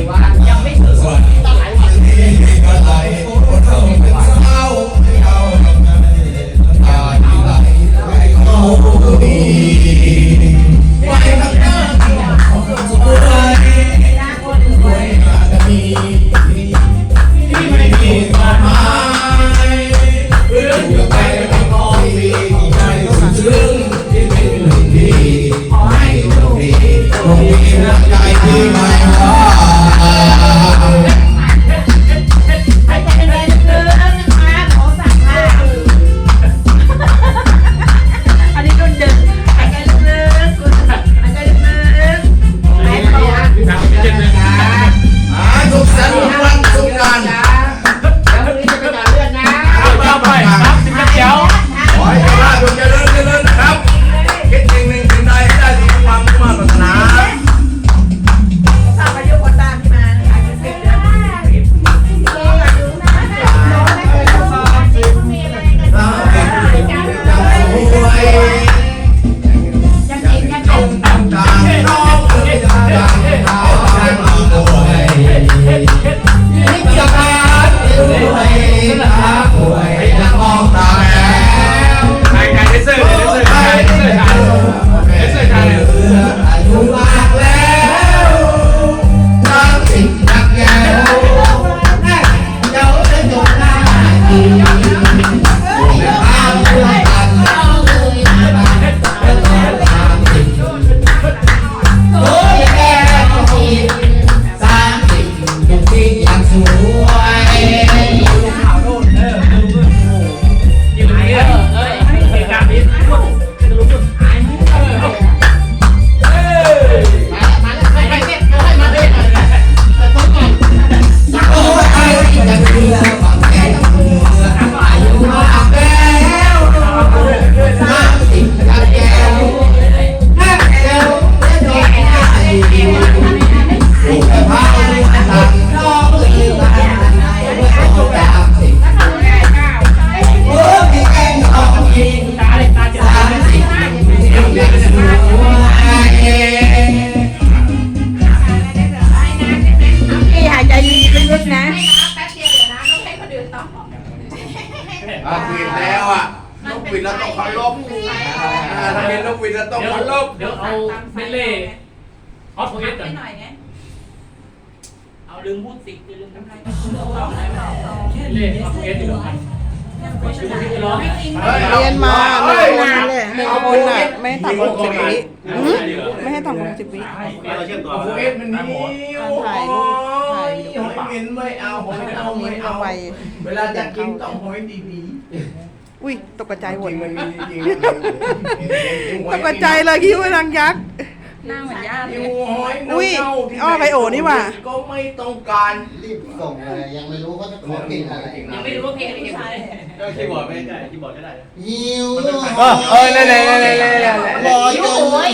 ยัง สุขสันต์วันสงกรานต์ อะปิดแล้วอะนกปิดแล้วต้องเคารพอ่าถ้าเป็นนกปิดแล้วต้องเดี๋ยวเคารพเดี๋ยวเอาเมเล่ฮอตโฟเอสก่อนเอาลืมพูดสิลืมทำไรเล่ฮอตโฟเอสดีกว่าชูพี่จะร้องเรียนมาหนึ่งนานเลยหนึ่งคนอะไม่ให้ต่ำกว่าสิบวิหืมไม่ให้ต่ำกว่าสิบวิเราเชื่อมตัวเอาฟูเอสมันนิ้วถ่ายรูปถ่ายวิดีโอหอย เหม็นไม่เอาหอยเอาไม่เอาเอาไว้เวลาจะกินต้องหอยดีอุ้ยตกใจๆหมดจริงมันมีจริงตกใจเลยคิดว่านางยักษ์ หน้าเหมือนย่าเลหิวยหอยอุ้ยเน่าๆที่อ้อไบโอนี่หว่า ก็ไม่ต้องการรีบส่งเลยยังไม่รู้เขาจะขอเพลงอะไรยังไม่รู้ว่าเพลงอะไรกันเลยก็คีย์บอร์ดไม่ได้คีย์บอร์ดก็ได้หิวเออเออนั่นๆๆๆๆรอจนหอย